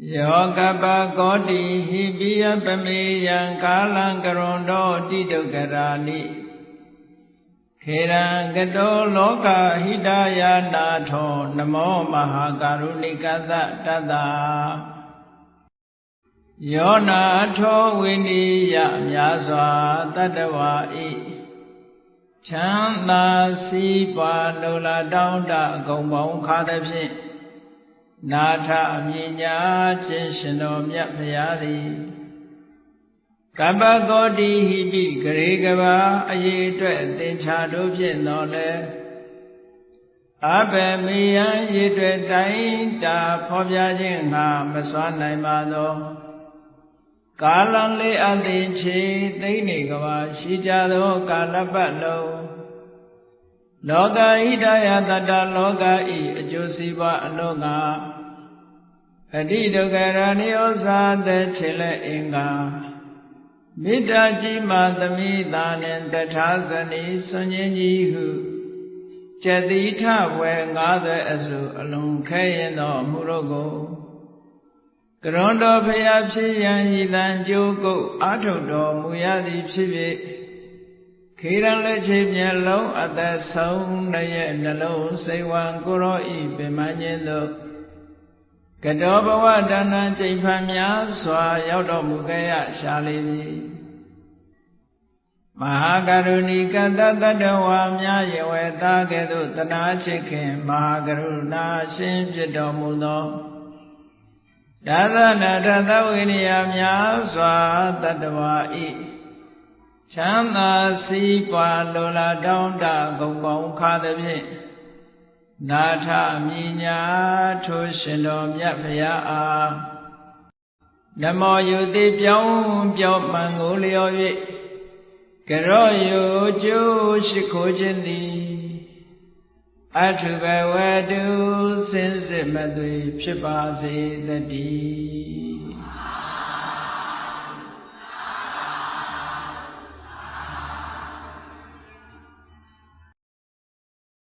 ယောကပကောတိဟိပိယပမေယံကာလံကရွန်တောတိတုကရာနိခေရံကတောလောကဟိတယာနာထောနမောမဟာကရုဏိကသတတ္တယောနာထောဝိနိယမြာစွာတတ္တဝါဤချမ်းသာစီးပွားလိုလားတောင်းတအကုန်ပေါင်းခါသည်ဖြင့် နာထအမြညာခြင်းရှင်တော်မြတ်ဖရာသည်ကပ္ပဂောတိဟိပိဂရေကဘာအရေးအတွက်အသင်္ချာတို့ဖြင့်တော်လဲအဘယ်မေယံရေတွေ့တိုင်းတာဖော်ပြခြင်းငါမစွမ်းနိုင်ပါသောကာလံလေးအသင်ချေသိနေကဘာရှိကြသောကာလပတ်လုံး လောကဣဒယတတလောကဤအကျိုးစီးပွားအလို့ငါအတိဒုက္ခရဏိဩဇာတဲ့ခြေလက်အင်္ဂါမေတ္တာကြီးမှသမိတာနှင့်တထာဇနီဆွန်ခြင်းကြီးဟုကျတိထဝေ90အစုအလုံးခဲရင်သောအမှုတို့ကိုကရွန်တော်ဖျားဖြစ်ရန်ဤတန်ကြိုးကုတ်အာထုတ်တော်မူရသည်ဖြစ်ဖြစ် ခေရန်လက်ချေမျက်လုံးအသက်ဆုံးရဲ့နှလုံးစိတ်ဝံကိုရောဤပင်မခြင်းတို့ကတောဘဝဒါနကျိန်ဖန်များစွာ ရောက်တော်မူခဲ့ရရှာလိမ့်မည်မဟာကရုဏီကတတတဝါများယဝေသားကဲ့သို့တနာချစ်ခင်မဟာကရုဏာရှင်ဖြစ်တော်မူသောဒါသနာတသဝိနည်းများစွာတတဝါဤ ချမ်းသာစီးပွားလိုလားတောင်းတဂုံပေါင်းခါသည်ဖြင့်နာထမြညာထိုရှင်တော်မြတ်ဖရာအားနမောယုတိပြောင်းပြောမှန်ကိုလျော်၍ကရောယုကျိုးရှိခိုးခြင်းသည်အထုဘဝတုစင်စစ်မသွေဖြစ်ပါစေတည်း